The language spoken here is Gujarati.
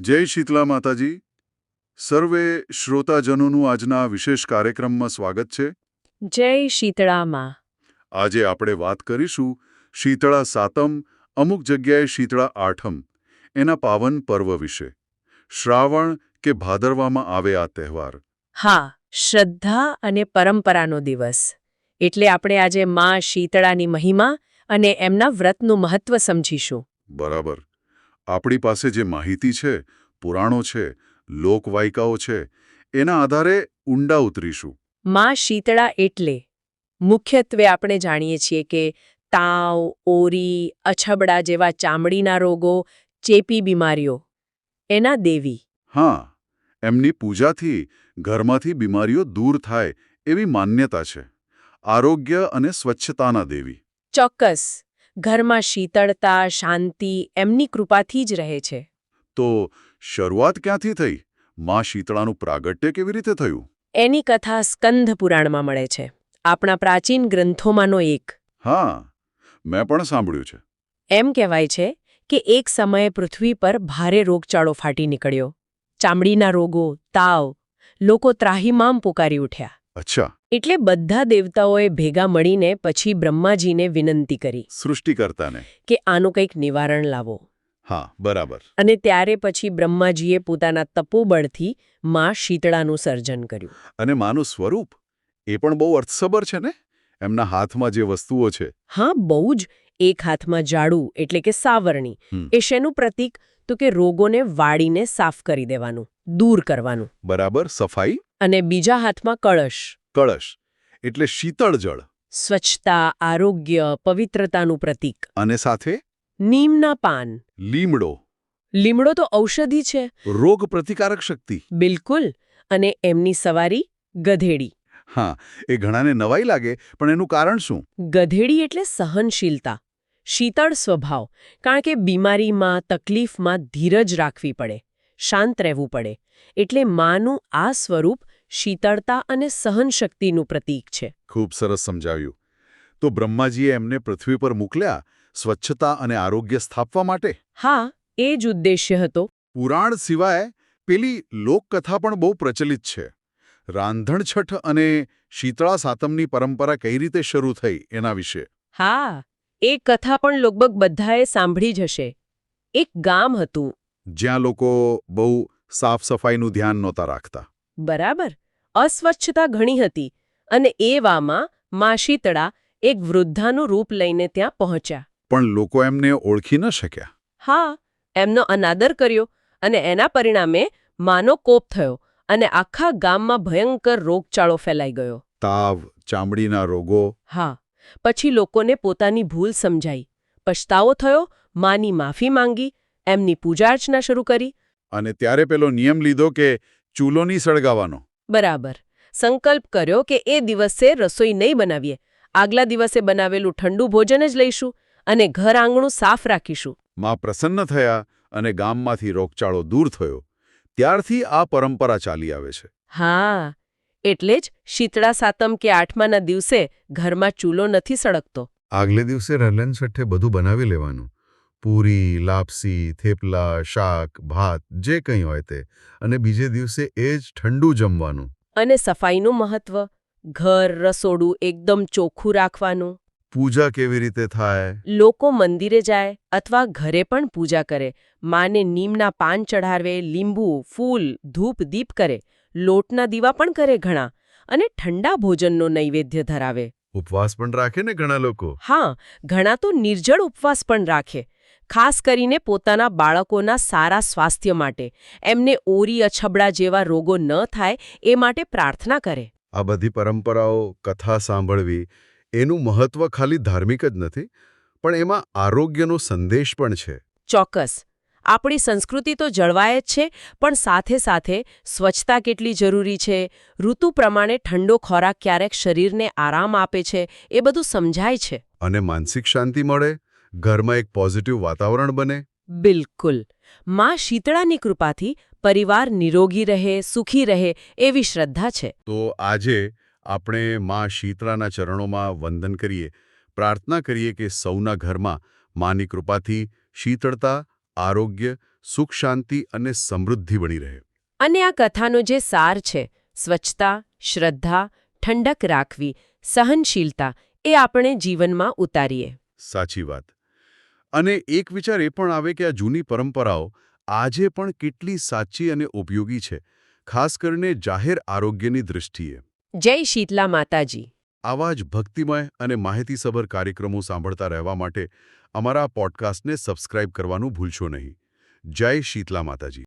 જય શીતલા માતાજી. સર્વે શ્રોતાજનોનું આજના વિશેષ કાર્યક્રમમાં સ્વાગત છે. જય શીતળામાં. આજે આપણે વાત કરીશું શીતળા સાતમ અમુક જગ્યાએ શીતળા આઠમ એના પાવન પર્વ વિશે. શ્રાવણ કે ભાદરવામાં આવે આ તહેવાર? હા શ્રદ્ધા અને પરંપરાનો દિવસ. એટલે આપણે આજે માં શીતળાની મહિમા અને એમના વ્રતનું મહત્વ સમજીશું. બરાબર. આપણી પાસે જે માહિતી છે પુરાણો છે લોકવાયકાઓ છે એના આધારે ઊંડા ઉતરીશું. માં શીતળા એટલે મુખ્યત્વે આપણે જાણીએ છીએ કે તાવ ઓરી અછબડા જેવા ચામડીના રોગો ચેપી બીમારીઓ એના દેવી. હા એમની પૂજાથી ઘરમાંથી બીમારીઓ દૂર થાય એવી માન્યતા છે. આરોગ્ય અને સ્વચ્છતાના દેવી. ચોક્કસ. ઘરમાં શીતળતા શાંતિ એમની કૃપાથી જ રહે છે. તો શરૂઆત ક્યાંથી થઈ? માં શીતળાનું પ્રાગટ્ય કેવી રીતે થયું? એની કથા સ્કંધ પુરાણમાં મળે છે. આપણા પ્રાચીન ગ્રંથોમાંનો એક. હા મેં પણ સાંભળ્યું છે. એમ કહેવાય છે કે એક સમયે પૃથ્વી પર ભારે રોગચાળો ફાટી નીકળ્યો. ચામડીના રોગો તાવ લોકો ત્રાહીમામ પુકારી ઉઠ્યા. અચ્છા. એટલે બધા દેવતાઓએ ભેગા મળીને પછી બ્રહ્માજીને વિનંતી કરી સૃષ્ટિકર્તાને. કે આનું કંઈક નિવારણ લાવો. હા બરાબર. અને ત્યારે પછી બ્રહ્માજીએ પોતાના તપોબળથી માં શીતળાનું સર્જન કર્યું. અને માનું સ્વરૂપ એ પણ બહુ અર્થસભર છે ને? એમના હાથમાં જે વસ્તુઓ છે. હા બહુ જ. એક હાથમાં જાડું એટલે કે સાવરણી. એ શેનું પ્રતીક? તો કે રોગોને વાળીને સાફ કરી દેવાનું દૂર કરવાનું. બરાબર સફાઈ? અને બીજા હાથમાં કળશ. કળશ એટલે શીતળ જળ. સ્વચ્છતા આરોગ્ય પવિત્રતાનું પ્રતીક. અને સાથે? નીમના પાન. લીમડો. લીમડો તો ઔષધિ છે. રોગ પ્રતિકારક શક્તિ. બિલકુલ. અને એમની સવારી ગધેડી. હા એ ઘણાને નવાઈ લાગે પણ એનું કારણ શું? ગધેડી એટલે સહનશીલતા શીતળ સ્વભાવ કારણ કે બીમારીમાં તકલીફમાં ધીરજ રાખવી પડે શાંત રહેવું પડે એટલે માનું આ સ્વરૂપ શીતળતા અને સહનશક્તિનું પ્રતીક છે. ખૂબ સરસ સમજાવ્યું. તો બ્રહ્માજીએ એમને પૃથ્વી પર મોકલ્યા સ્વચ્છતા અને આરોગ્ય સ્થાપવા માટે? હા એ જ ઉદ્દેશ્ય હતો. પુરાણ સિવાય પેલી લોકકથા પણ બહુ પ્રચલિત છે. રાંધણછઠ અને શીતળા સાતમની પરંપરા કઈ રીતે શરૂ થઈ એના વિશે? હા એ કથા પણ લગભગ બધાએ સાંભળી જ હશે. એક ગામ હતું. જ્યાં લોકો બહુ સાફ સફાઈનું ધ્યાન નહોતા રાખતા. બરાબર? અસ્વચ્છતા ઘણી હતી અને એવામાં માશીતળા એક વૃદ્ધાનું રૂપ લઈને ત્યાં પહોંચ્યા. પણ લોકો એમને ઓળખી ન શક્યા. હા એમનો અનાદર કર્યો અને એના પરિણામે માનો કોપ થયો અને આખા ગામમાં ભયંકર રોગચાળો ફેલાઈ ગયો. તાવ ચામડીના રોગો. હા પછી લોકોને પોતાની ભૂલ સમજાઈ. પછતાવો થયો માની માફી માંગી એમની પૂજા અર્ચના શરૂ કરી. અને ત્યારે પેલો નિયમ લીધો કે ચૂલો નહીં સળગાવવાનો. બરાબર. સંકલ્પ કર્યો કે એ દિવસે રસોઈ નહીં બનાવીએ. આગલા દિવસે બનાવેલું ઠંડુ ભોજન જ લઈશું અને ઘર આંગણું સાફ રાખીશું. માં પ્રસન્ન થયા અને ગામમાંથી રોગચાળો દૂર થયો. ત્યારથી આ પરંપરા ચાલી આવે છે. હા એટલે જ શીતળા સાતમ કે આઠમાના દિવસે ઘરમાં ચૂલો નથી સળગતો. આગલે દિવસે રલન છઠ્ઠે બધું બનાવી લેવાનું. પૂરી લાપસી થેપલા શાક ભાત જે કંઈ હોય તે. અને બીજે દિવસે એ જ ઠંડુ જમવાનું. અને સફાઈનું મહત્વ? ઘર રસોડું એકદમ ચોખ્ખું રાખવાનું. પૂજા કેવી રીતે થાય? લોકો મંદિરે જાય અથવા ઘરે પણ પૂજા કરે. માને નીમના પાન ચઢાવે લીંબુ ફૂલ ધૂપ દીપ કરે. લોટના દીવા પણ કરે ઘણા. અને ઠંડા ભોજનનો નૈવેદ્ય ધરાવે. ઉપવાસ પણ રાખે ને ઘણા લોકો? હા ઘણા તો નિર્જળ ઉપવાસ પણ રાખે. ખાસ કરીને પોતાના બાળકોના સારા સ્વાસ્થ્ય માટે. એમને ઓરી અછબડા જેવા રોગો ન થાય એ માટે પ્રાર્થના કરે. આ બધી પરંપરાઓ કથા સાંભળવી એનું મહત્વ ખાલી ધાર્મિક જ નથી પણ એમાં આરોગ્યનો સંદેશ પણ છે. ચોક્કસ. આપણી સંસ્કૃતિ તો જળવાય જ છે પણ સાથે સાથે સ્વચ્છતા કેટલી જરૂરી છે? ઋતુ પ્રમાણે ઠંડો ખોરાક ક્યારેક શરીરને આરામ આપે છે એ બધું સમજાય છે. અને માનસિક શાંતિ મળે ઘરમાં એક પોઝિટિવ વાતાવરણ બને? બિલકુલ. માં શીતળાની કૃપાથી પરિવાર નિરોગી રહે સુખી રહે એવી શ્રદ્ધા છે. તો આજે આપણે માં શીતળાના ચરણોમાં વંદન કરીએ. પ્રાર્થના કરીએ કે સૌના ઘરમાં માની કૃપાથી શીતળતા આરોગ્ય સુખ શાંતિ અને સમૃદ્ધિ બની રહે. અને આ કથાનો જે સાર છે સ્વચ્છતા શ્રદ્ધા ઠંડક રાખવી સહનશીલતા એ આપણે જીવનમાં ઉતારીએ. સાચી વાત. અને એક વિચાર એ પણ આવે કે આ જૂની પરંપરાઓ આજે પણ કેટલી સાચી અને ઉપયોગી છે ખાસ કરીને જાહેર આરોગ્યની દૃષ્ટિએ જય શીતલા માતાજી. આવા જ ભક્તિમય અને માહિતીસભર કાર્યક્રમો સાંભળતા રહેવા માટે અમારા પોડકાસ્ટને સબસ્ક્રાઇબ કરવાનું ભૂલશો નહીં. જય શીતલા માતાજી.